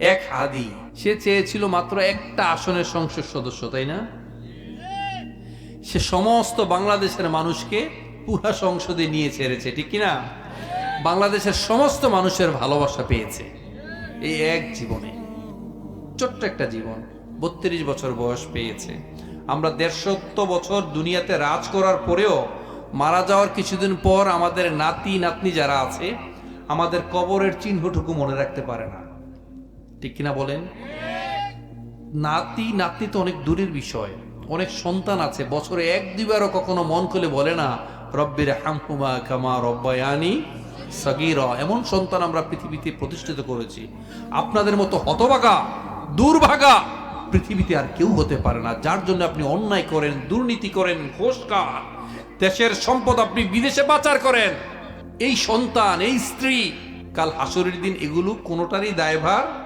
এক হাদি। সে চেয়েছিল মাত্র একটা আসনের সংসদ সদস্য, তাই না? সে সমস্ত বাংলাদেশের মানুষকে পুরা সংসদে নিয়ে ছেড়েছে, ঠিক কিনা? বাংলাদেশের সমস্ত মানুষের ভালোবাসা পেয়েছে এই এক জীবনে। ছোট্ট একটা জীবন, বত্রিশ বছর বয়স পেয়েছে। আমরা দেড়শত বছর দুনিয়াতে রাজ করার পরেও মারা যাওয়ার কিছুদিন পর আমাদের নাতি নাতনি যারা আছে, আমাদের কবরের চিহ্নটুকু মনে রাখতে পারে না। ঠিক কিনা বলেন? নাতি, নাতনি তো অনেক দূরের বিষয়। অনেক সন্তান আছে, বছরে এক, দুইবারও কখনো মন খুলে বলে না রব্বির হামহুমা কামা রব্বায়ানি সগির। এমন সন্তান আমরা পৃথিবীতে প্রতিষ্ঠিত করেছি। আপনাদের মতো হতভাগা, দুর্ভাগা পৃথিবীতে আর কেউ হতে পারে না। যার জন্য আপনি অন্যায় করেন, দুর্নীতি করেন, ঘোষ দেশের সম্পদ আপনি বিদেশে পাচার করেন। এই সন্তান, এই স্ত্রী, কাল হাসরের দিন এগুলো কোনোটারই দায়ভার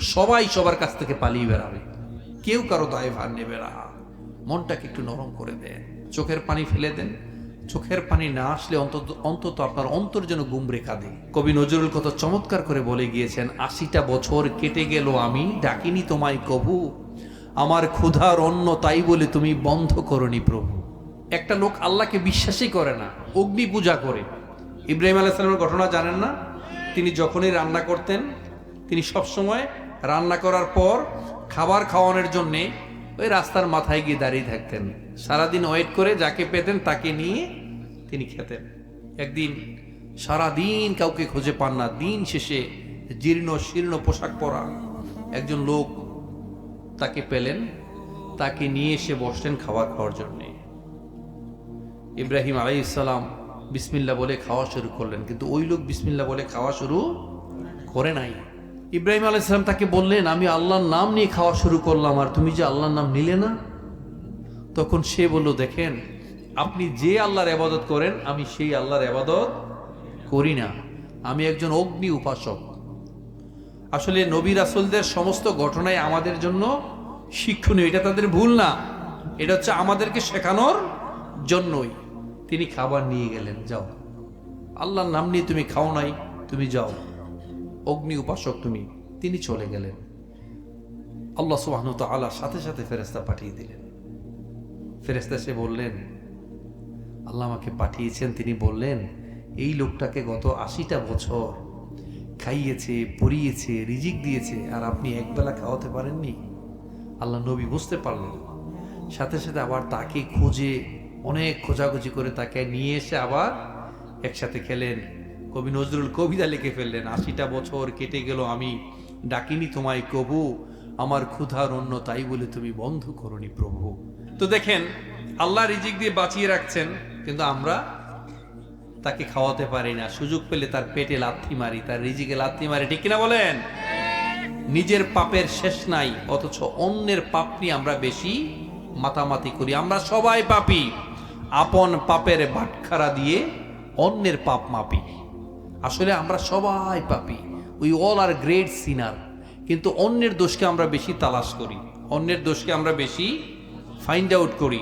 সবাই সবার কাছ থেকে পালিয়ে বেড়াবে। কেউ কারও দায় ভার নেবে না। মনটাকে একটু নরম করে দেন। চোখের পানি ফেলে দেন। চোখের পানি না আসলে অন্তত অন্তত আপনার অন্তর যেন গুমরে কাঁদে কবি নজরুল কত চমৎকার করে বলে গিয়েছেন, আশিটা বছর কেটে গেল আমি, ডাকিনি তোমায় কবু। আমার ক্ষুধার অন্ন তাই বলে তুমি বন্ধ করনি প্রভু। একটা লোক আল্লাহকে বিশ্বাসই করে না, অগ্নি পূজা করে। ইব্রাহিম আলাইসালামের ঘটনা জানেন না? তিনি যখনই রান্না করতেন, তিনি সবসময় রান্না করার পর খাবার খাওয়ানোর জন্যে ওই রাস্তার মাথায় গিয়ে দাঁড়িয়ে থাকতেন। সারাদিন ওয়েট করে যাকে পেতেন তাকে নিয়ে তিনি খেতেন। একদিন সারাদিন কাউকে খুঁজে পান না। দিন শেষে জীর্ণ শীর্ণ পোশাক পরা একজন লোক তাকে পেলেন। তাকে নিয়ে এসে বসলেন খাবার খাওয়ার জন্যে। ইব্রাহিম আলাই ইসলাম বিসমিল্লা বলে খাওয়া শুরু করলেন। কিন্তু ওই লোক বিসমিল্লা বলে খাওয়া শুরু করে নাই। ইব্রাহিম আলাই ইসলাম তাকে বললেন, আমি আল্লাহর নাম নিয়ে খাওয়া শুরু করলাম, আর তুমি যে আল্লাহর নাম নিলে না? তখন সে বলল, দেখেন, আপনি যে আল্লাহর আবাদত করেন, আমি সেই আল্লাহর আবাদত করি না। আমি একজন অগ্নি উপাসক। আসলে নবী রাসুলদের সমস্ত ঘটনাই আমাদের জন্য শিক্ষণীয়। এটা তাদের ভুল না। এটা হচ্ছে আমাদেরকে শেখানোর জন্যই। তিনি খাবার নিয়ে গেলেন, যাও। আল্লাহর নাম নিয়ে তুমি খাও নাই, তুমি যাও। অগ্নি উপাসক তুমি। তিনি চলে গেলেন। আল্লাহ সুবাহন আল্লাহ সাথে সাথে ফেরেস্তা পাঠিয়ে দিলেন। ফেরেস্তা সে বললেন, আল্লাহ আমাকে পাঠিয়েছেন। তিনি বললেন, এই লোকটাকে গত আশিটা বছর খাইয়েছে, পরিয়েছে, রিজিক দিয়েছে, আর আপনি একবেলা খাওয়াতে পারেননি? আল্লাহ নবী বুঝতে পারলেন। সাথে সাথে আবার তাকে খুঁজে অনেক খোঁজাখুঁজি করে তাকে নিয়ে এসে আবার একসাথে খেলেন। কবি নজরুল কবিতা লিখে ফেললেন, আশিটা বছর কেটে গেল, আমি ডাকিনি তোমায় কবু আমার ক্ষুধার অন্য তাই বলে তুমি বন্ধ করনি, প্রভু। তো দেখেন, আল্লাহ রিজিক দিয়ে বাঁচিয়ে রাখছেন, কিন্তু আমরা তাকে খাওয়াতে পারি না। সুযোগ পেলে তার পেটে লাথি মারি, তার রিজিকে লাথি মারি, ঠিক কিনা বলেন? নিজের পাপের শেষ নাই, অথচ অন্যের পাপ নিয়ে আমরা বেশি মাতামাতি করি। আমরা সবাই পাপি, আপন পাপের বাটখারা দিয়ে অন্যের পাপ মাপি। আসলে আমরা সবাই পাপি। We all are great sinner কিন্তু অন্যের দোষকে আমরা বেশি তালাশ করি। অন্যের দোষকে আমরা বেশি ফাইন্ড আউট করি।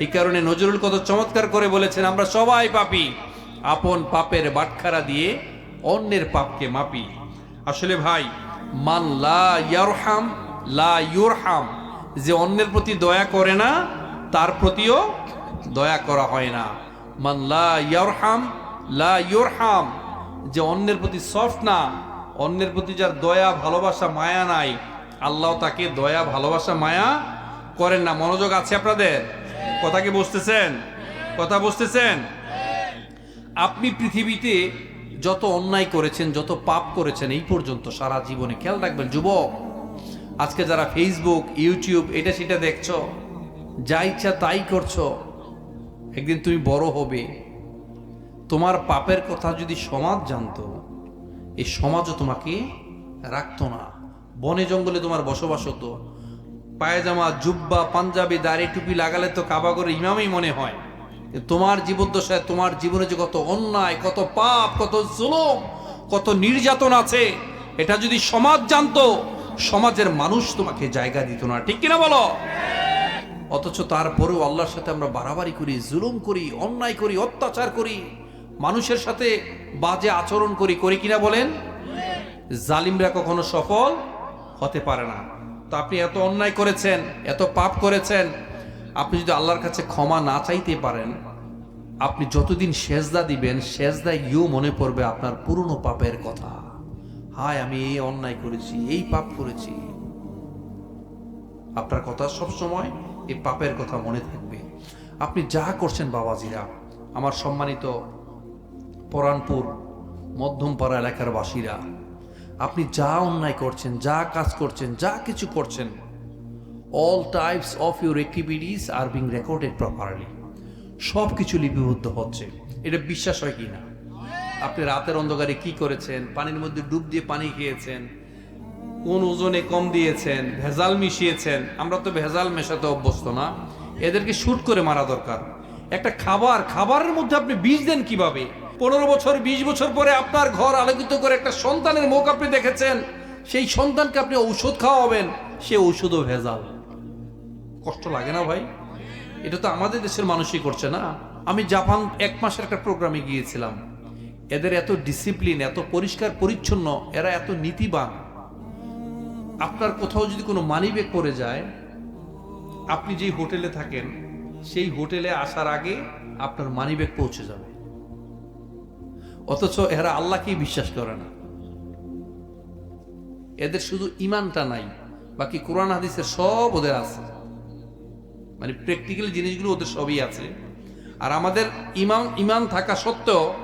এই কারণে নজরুল কত চমৎকার করে বলেছেন, আমরা সবাই পাপি। আপন পাপের বাটখারা দিয়ে অন্যের পাপকে মাপি। আসলে ভাই, মান লা ইয়ারহাম, লা ইউরহাম। যে অন্যের প্রতি দয়া করে না, তার প্রতিও দয়া করা হয় না। মান লা ইয়ারহাম, লা ইউরহাম। যে অন্যের প্রতি সফট না, অন্যের প্রতি যার দয়া, ভালোবাসা, মায়া নাই, আল্লাহ তাকে দয়া, ভালোবাসা, মায়া করেন না। মনোযোগ আছে আপনাদের? কথা কি বুঝতেছেন? কথা বুঝতেছেন? আপনি পৃথিবীতে যত অন্যায় করেছেন, যত পাপ করেছেন, এই পর্যন্ত সারা জীবনে খেয়াল রাখবেন, যুবক। আজকে যারা ফেসবুক ইউটিউব এটা সেটা দেখছ, যা ইচ্ছা তাই করছ। একদিন তুমি বড় হবে। তোমার পাপের কথা যদি সমাজ জানতো, এই সমাজও তোমাকে রাখতো না। বনে জঙ্গলে তোমার বসবাস হতো। পায়জামা, জুব্বা, পাঞ্জাবি, দাড়ি, টুপি লাগালে তো কাবাগরের ইমামই মনে হয়। তোমার জীবদ্দশায় তোমার জীবনে যে কত অন্যায়, কত পাপ, কত জুলুম, কত নির্যাতন আছে, এটা যদি সমাজ জানতো, সমাজের মানুষ তোমাকে জায়গা দিত না। ঠিক কিনা বলো? অথচ তারপরেও আল্লাহর সাথে আমরা বাড়াবাড়ি করি, জুলুম করি, অন্যায় করি, অত্যাচার করি। মানুষের সাথে বাজে আচরণ করি করি কিনা বলেন? জালিমরা কখনো সফল হতে পারে না। তো আপনি এত অন্যায় করেছেন, এত পাপ করেছেন, আপনি যদি আল্লাহর কাছে ক্ষমা না চাইতে পারেন, আপনি যতদিন সেজদা দিবেন, সেজদায় গিয়েও মনে পড়বে আপনার পুরনো পাপের কথা। হায়, আমি এই অন্যায় করেছি, এই পাপ করেছি। আপনার কথা সব সময় এই পাপের কথা মনে থাকবে। আপনি যা করছেন বাবাজিরা, আমার সম্মানিত পরানপুর, মধ্যমপাড়া এলাকার বাসীরা, আপনি যা অন্যায় করছেন, যা কাজ করছেন, যা কিছু করছেন all types of your activities are being recorded properly সব কিছু লিপিবদ্ধ হচ্ছে। এটা বিশ্বাস হয় কি না? আপনি রাতের অন্ধকারে কি করেছেন? পানির মধ্যে ডুব দিয়ে পানি খেয়েছেন, কোন ওজনে কম দিয়েছেন, ভেজাল মিশিয়েছেন, আমরা তো ভেজাল মেশাতে অভ্যস্ত না, এদেরকে শুট করে মারা দরকার। একটা খাবার, খাবারের মধ্যে আপনি বীজ দেন কীভাবে? পনেরো বছর, বিশ বছর পরে আপনার ঘর আলোকিত করে একটা সন্তানের মুখ আপনি দেখেছেন, সেই সন্তানকে আপনি ঔষধ খাওয়াবেন, সে ঔষধও ভেজাল। কষ্ট লাগে না ভাই? এটা তো আমাদের দেশের মানুষই করছে না। আমি জাপান এক মাসের একটা প্রোগ্রামে গিয়েছিলাম। এদের এত ডিসিপ্লিন এত পরিষ্কার পরিচ্ছন্ন, এরা এত নীতিবান। আপনার কোথাও যদি কোনো মানিব্যাগ পড়ে যায়, আপনি যেই হোটেলে থাকেন, সেই হোটেলে আসার আগে আপনার মানিব্যাগ পৌঁছে যাবে। অথচ এরা আল্লাহকেই বিশ্বাস করে না। এদের শুধু ইমানটা নাই, বাকি কোরআন হাদিসের সব ওদের আছে। মানে প্র্যাকটিক্যাল জিনিসগুলো ওদের সবই আছে। আর আমাদের ইমান ইমান থাকা সত্ত্বেও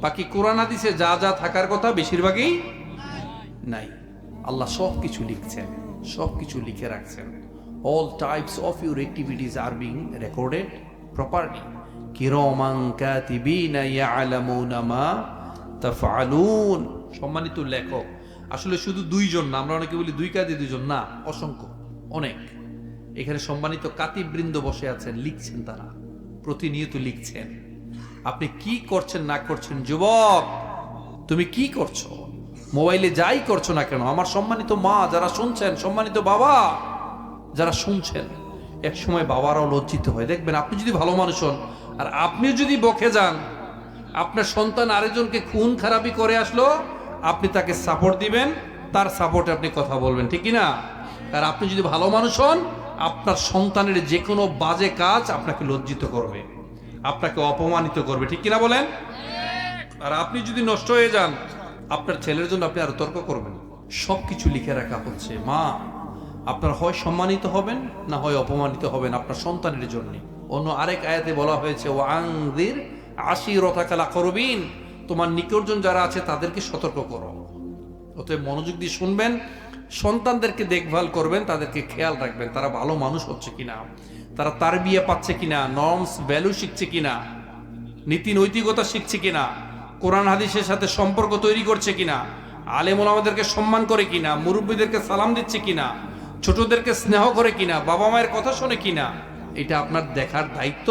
বাকি কোরআন হাদিসে যা যা থাকার কথা বেশিরভাগই নাই। আল্লাহ সব কিছু লিখছেন সব কিছু লিখে রাখছেন। All types of your activities are being recorded properly কিরমান কাতিবিনা ইয়ালামুনা মা তাফআলুন। সম্মানিত লেখক, আসলে শুধু দুইজন না, আমরা অনেকে বলি দুই কাজে দুইজন না, অসংখ্য, অনেক। এখানে সম্মানিত কাতিবৃন্দ বসে আছেন, লিখছেন তারা, প্রতিনিয়ত লিখছেন। আপনি কি করছেন, না করছেন, যুবক, তুমি কি করছ? মোবাইলে যাই করছ না কেন? আমার সম্মানিত মা যারা শুনছেন, সম্মানিত বাবা যারা শুনছেন এক সময় বাবারাও লজ্জিত হয়। দেখবেন, আপনি যদি ভালো মানুষ হন আর আপনি যদি বকে যান, আপনার সন্তান আরেকজনকে খুন খারাপি করে আসলো, আপনি তাকে সাপোর্ট দিবেন, তার সাপোর্টে আপনি কথা বলবেন, ঠিক না আর আপনি যদি ভালো মানুষ হন, আপনার সন্তানের যে কোনো বাজে কাজ আপনাকে লজ্জিত করবে, আপনাকে অপমানিত করবে, ঠিক কিনা বলেন? আর আপনি যদি নষ্ট হয়ে যান, আপনার ছেলের জন্য আপনি আরও তর্ক করবেন সব কিছু লিখে রাখা হচ্ছে, মা। আপনার হয় সম্মানিত হবেন না হয় অপমানিত হবেন আপনার সন্তানের জন্য। অন্য আরেক আয়াতে বলা হয়েছে ও আশি রথাকালা করবিন তোমার নিকটজন যারা আছে তাদেরকে সতর্ক করো। অতএব মনোযোগ দিয়ে শুনবেন, সন্তানদেরকে দেখভাল করবেন, তাদেরকে খেয়াল রাখবেন, তারা ভালো মানুষ হচ্ছে কিনা, তারা তার বিয়ে পাচ্ছে কিনা, নর্মস ভ্যালু শিখছে কিনা, নীতি নৈতিকতা শিখছে কিনা, কোরআন হাদিসের সাথে সম্পর্ক তৈরি করছে কিনা, আলেমুল আমাদেরকে সম্মান করে কিনা, মুরব্বীদেরকে সালাম দিচ্ছে কিনা ছোটদেরকে স্নেহ করে কিনা বাবা মায়ের কথা শোনে কিনা এটা আপনার দেখার দায়িত্ব।